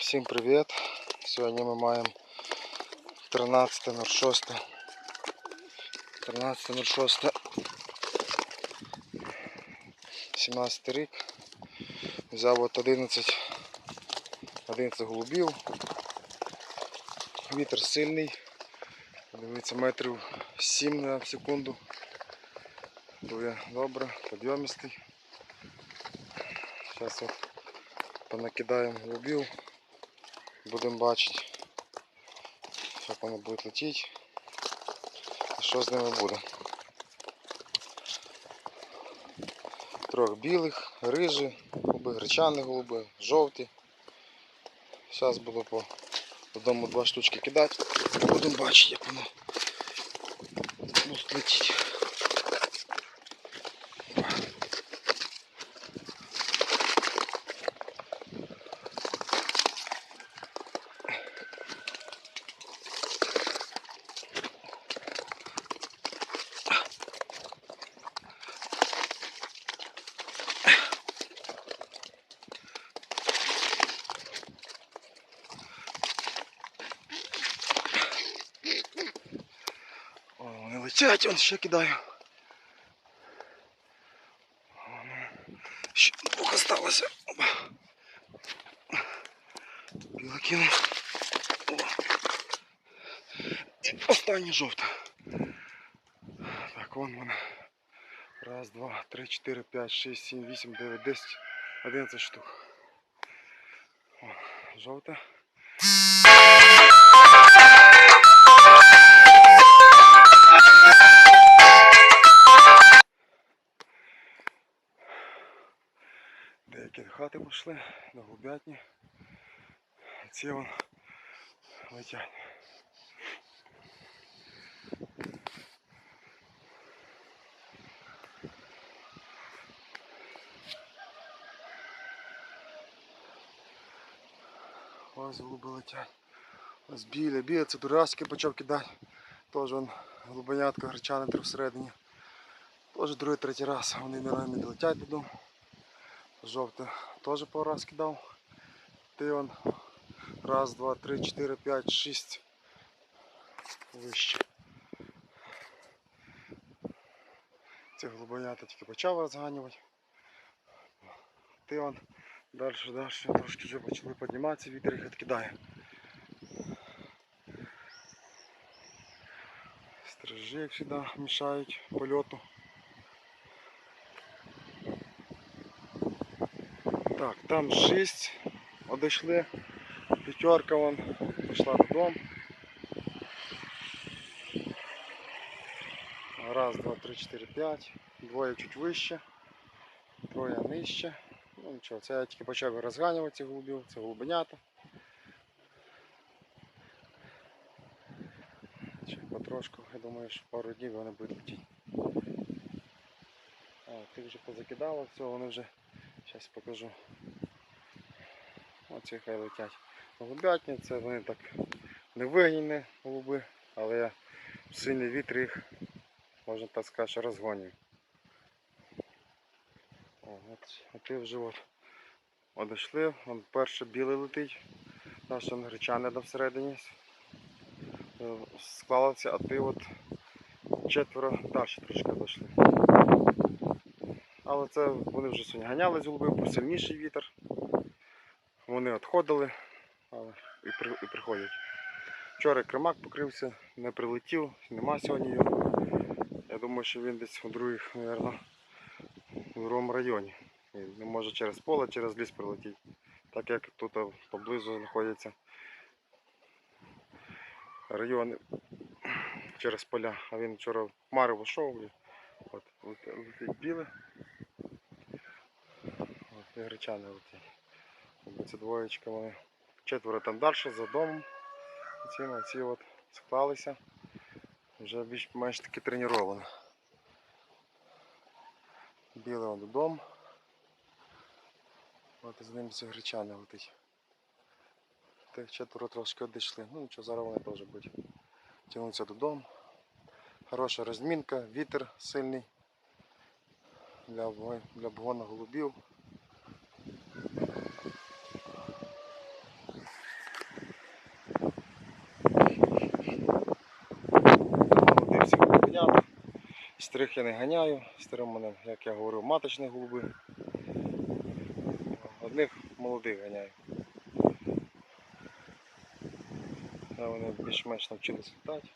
Всім привіт! Сьогодні ми маємо 13.06. 13.06. 17 рік. Взяв от 11, 11 голубів. Вітер сильний. Дивіться, метрів 7 на секунду. Дує добре, підйомистий. Зараз от понакидаємо голубів. Будемо бачити, як вони будуть летіти і що з ними буде. Трьох білих, рижі, голуби, гречані голуби, жовті. Зараз буду по додому два штучки кидати. Будемо бачити, як воно будуть летіти. О, вони он ще кидаю. Ще двох осталося. Опа. Біла кинув. І останнє жовте. Так, вон вона. Раз, два, три, чотири, п'ять, шість, сім, вісім, дев'ять, десять, одинадцять штук. О, жовте. До хати пішли, до голубятні. А ці вон летять. Ось голуби летять. Ось біле, біле, це дураски почав кидати. Теж вон голубенятка гречанетр всередині. Теж другий, третій раз вони не долетять додому. Жовте теж пару раз кидав. Ти он раз, два, три, чотири, п'ять, шість вище. Ці голубенята тільки почав розганювати. Ти он далі, далі трошки вже почали підніматися, вітер їх відкидає. Стрижі, як завжди, мішають польоту. Так, там 6 одійшли, п'ятерка вон пішла додому. Раз, два, три, чотири, п'ять. Двоє чуть вище, троє нижче. Ну нічого, це я тільки почав розганювати цих голубів, це голубенята. Ще потрошку, я думаю, що пару днів вони будуть летіти. А, вже позакидала, все, вони вже Зараз покажу. Оці хай летять. Голубятні, це вони так не вигніні голуби, але я в сильний вітер їх, можна так сказати, що розгонюю. О, от, а ти вже от одійшли, вон перше білий летить, наш он гречани там всередині е, склалося, а ти от четверо далі трошки дійшли. Але це вони вже сьогодні ганяли з голуби, був сильніший вітер. Вони відходили але і, при, і приходять. Вчора кремак покрився, не прилетів, нема сьогодні його. Я думаю, що він десь у других, мабуть, у другому районі. Не може через поле, через ліс прилетіти. Так як тут поблизу знаходяться райони через поля. А він вчора в хмари вийшов от, летить летить біле. От, і гречани. Якби Це двоєчка вони. Четверо там далі за домом. Ці, ці от склалися. Вже більш-менш таки треновані. Біле он додому. От з ним ці гречани летить. Тих четверо трошки одійшли. Ну нічого, зараз вони теж будуть тягнутися додому. Хороша розмінка, вітер сильний для для обгону голубів. Стрих я не ганяю, стрим мене, як я говорю маточні голуби. Одних молодих ганяю. Вони більш-менш навчилися літати.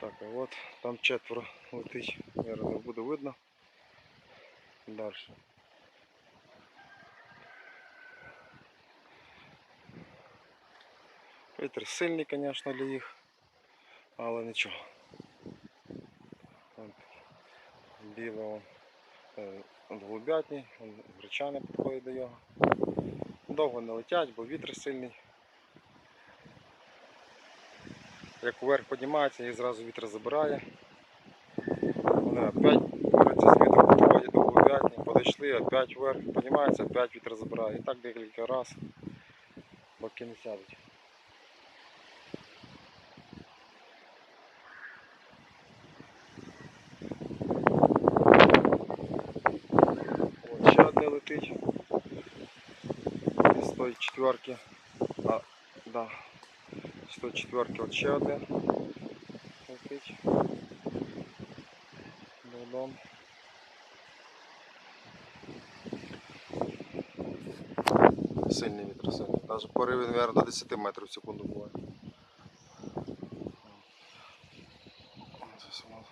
Так, а от там четверо летить, Зараз не буде видно. Далі. Вітер сильний, звісно, для їх, але нічого. Он, е, голубятні, гречани підходять до його. Довго не летять, бо вітер сильний. Як вверх піднімається, їх зразу вітер забирає. Вони опять з вітром, підходять до голубятні, подійшли, опять вверх піднімаються, опять вітер забирає. І так декілька разів, поки не сядуть. Летить. З тої четверки. А, да. З тої четверки от ще один. летить. Додому. Сильний вітер, сильний. Навіть пориви, мабуть, до 10 метрів в секунду буває. Ось воно.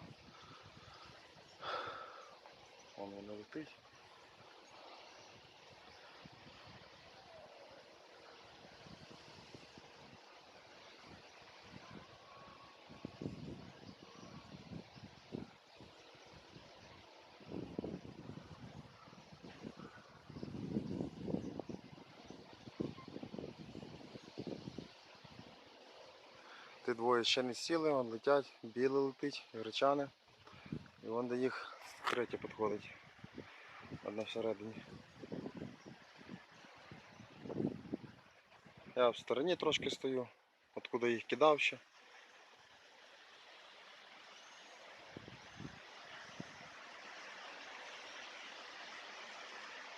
Вон воно летить. Ті двоє ще не сіли, вон летять, біле летить, гречани. І вон до їх третє підходить. Одна всередині. Я в стороні трошки стою, откуда їх кидав ще.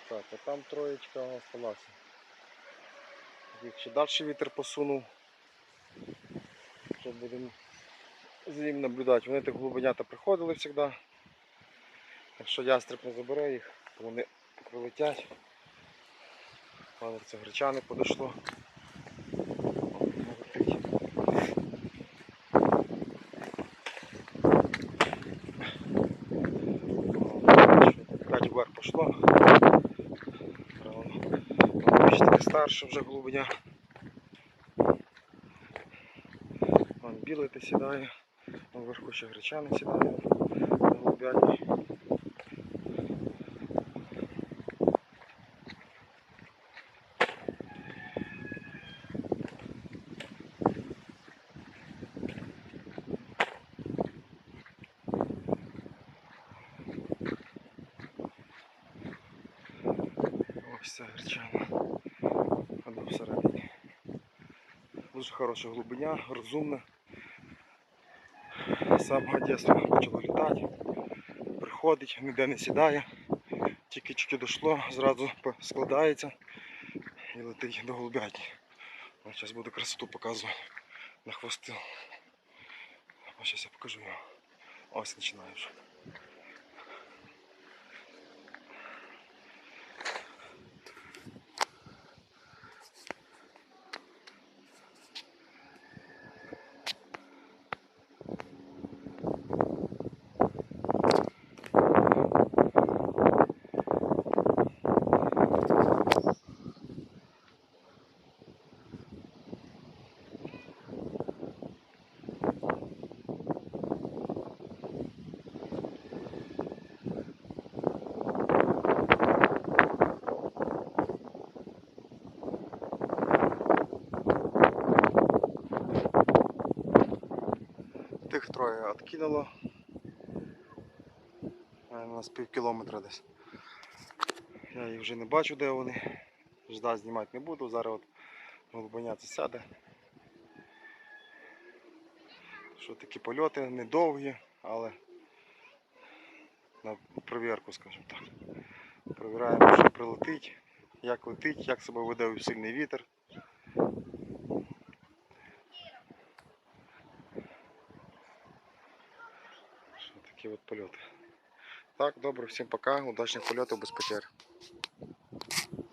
Так, а там троєчка осталася. Ще далі вітер посунув. Що будемо за ним наблюдати. Вони так глибинята приходили завжди. Якщо ястреб не забере їх, то вони прилетять. Ладно, це гречани подійшло. Вверх таке старше вже голубеня. Вон білий ти сідає, Вон вверху ще гречани сідає на голубятні. Ось це гречана. Дуже хороша глибиня, розумна. З Одесу почало літати. Приходить, ніде не сідає. Тільки чуть дійшло, зразу складається і летить до голубятні. Зараз буду красоту показувати на хвости. Зараз я покажу його. Ось починаю вже. Тих троє відкинуло. Е, У нас пів кілометра десь. Я їх вже не бачу, де вони. Ждать знімати не буду. Зараз от голубеня це сяде. Що такі польоти недовгі, але на провірку, скажімо так. Провіряємо, що прилетить, як летить, як себе веде сильний вітер. такі от польоти. Так, добре, всім пока, удачних польотів без потерь.